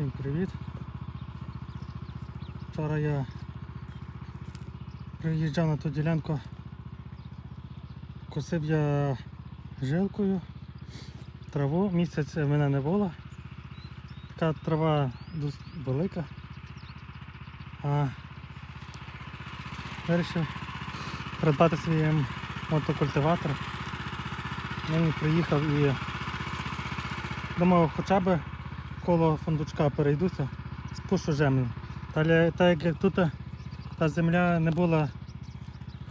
Всім привіт. Вчора я приїжджав на ту ділянку, косив я жилкою траву, місяць в мене не було. Така трава велика. А вирішив придбати свій мотокультиватор. Він приїхав і думав хоча б коло фундучка перейдуся, спушу землю. Та так як тут та земля не була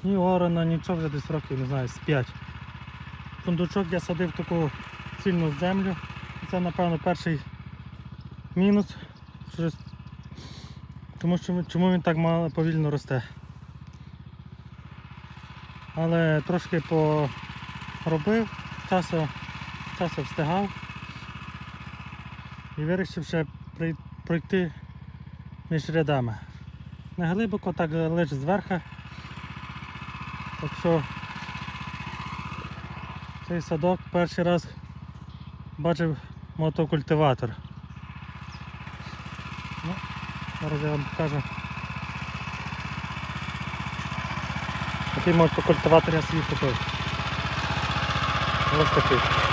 ні орана, нічого вже десь років, не знаю, з 5. Фундучок я садив таку цільну землю. Це, напевно, перший мінус. Тому що чому він так мало повільно росте. Але трошки поробив, часу, часу встигав і вирішив ще пройти між рядами. Не глибоко, так лише зверху. Так що цей садок перший раз бачив мотокультиватор. Ну, зараз я вам покажу. Такий мотокультиватор я собі купив. Ось такий.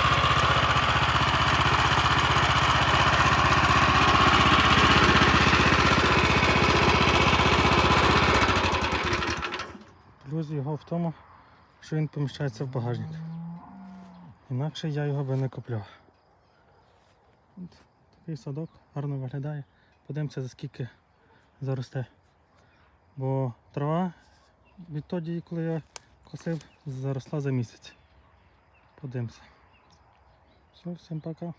Плюс його в тому, що він поміщається в багажник. Інакше я його би не купляв. От такий садок гарно виглядає. Подивимося за скільки заросте. Бо трава відтоді, коли я косив, заросла за місяць. Подивимося. Все, всім пока.